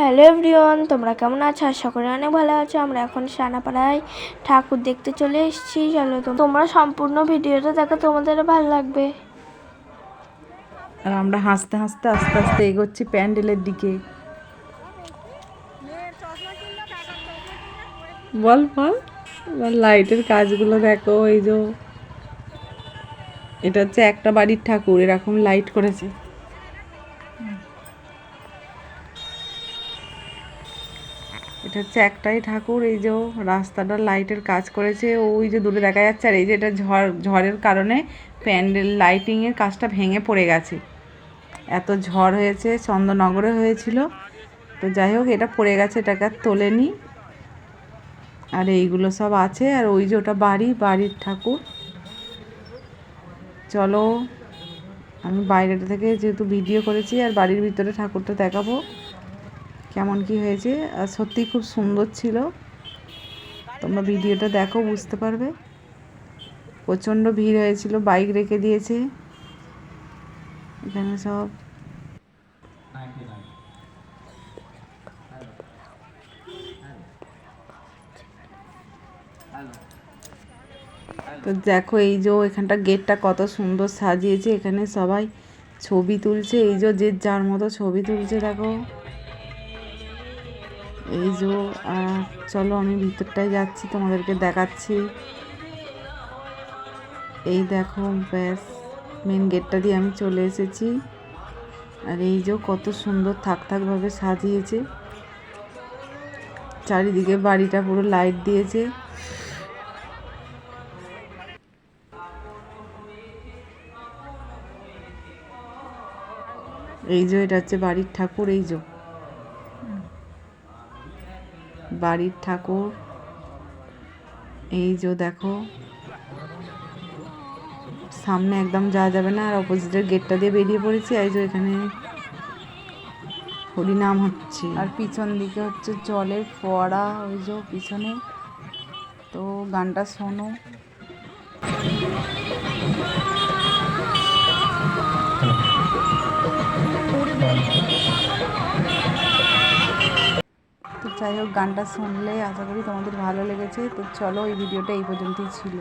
Hello everyone, তোমরা কেমন আছো? আশা করি অনেক ভালো আছো। আমরা এখন সানাপাড়ায় ঠাকুর দেখতে চলে এসেছি। চলো তোমরা সম্পূর্ণ ভিডিওটা দেখো, তোমাদের ভালো লাগবে। আর আমরা হাসতে হাসতে, আস্তে আস্তে এগোচ্ছি প্যান্ডেলের দিকে। বল বল। লাইটের কাজগুলো দেখো, এই যে। এটা হচ্ছে একটা বাড়ির ঠাকুর, এরকম লাইট করেছে। এটা হচ্ছে একটাই ঠাকুর, এই যে রাস্তাটা লাইটের কাজ করেছে ওই যে দূরে দেখা যাচ্ছে, আর এই যে এটা ঝড়, ঝড়ের কারণে প্যান্ডেল লাইটিংয়ের কাজটা ভেঙে পড়ে গেছে। এত ঝড় হয়েছে, চন্দননগরে হয়েছিল। তো যাই হোক, এটা পড়ে গেছে, এটাকে আর তোলেনি। আর এইগুলো সব আছে, আর ওই যে ওটা বাড়ি, বাড়ির ঠাকুর। চলো, আমি বাইরেটা থেকে যেহেতু ভিডিও করেছি, আর বাড়ির ভিতরে ঠাকুরটা দেখাবো। কেমন কি হয়েছে, আর সত্যিই খুব সুন্দর ছিল। তোমরা ভিডিওটা দেখো, বুঝতে পারবে। প্রচণ্ড ভিড় হয়েছিল, বাইক রেখে দিয়েছে। এখানে সব তো দেখো, এই যে এখানটা গেটটা কত সুন্দর সাজিয়েছে। এখানে সবাই ছবি তুলছে। এই যে যে যার মতো ছবি তুলছে, দেখো। এই যে চলো আমি ভিতরটায় যাচ্ছি, তোমাদেরকে দেখাচ্ছি। এই দেখো, ব্যাস মেন গেটটা দিয়ে আমি চলে এসেছি। আর এই যে, কত সুন্দর থাক থাকভাবে সাজিয়েছে। চারিদিকে বাড়িটা পুরো লাইট দিয়েছে। এই যে, এটা হচ্ছে বাড়ির ঠাকুর, এই যে। বাড়ির ঠাকুর। এই যে দেখো, সামনে একদম যাওয়া যাবে না, আর অপোজিটের গেটটা দিয়ে বেরিয়ে পড়েছি। এই যে এখানে হরিনাম হচ্ছে। আর পিছন দিকে হচ্ছে জলের ফোয়ারা, ওই যে পিছনে। তো গানটা শোনো। যাই হোক গানটা শুনলে আশা করি তোমাদের ভালো লেগেছে। তো চলো এই ভিডিওটা এই পর্যন্তই ছিল।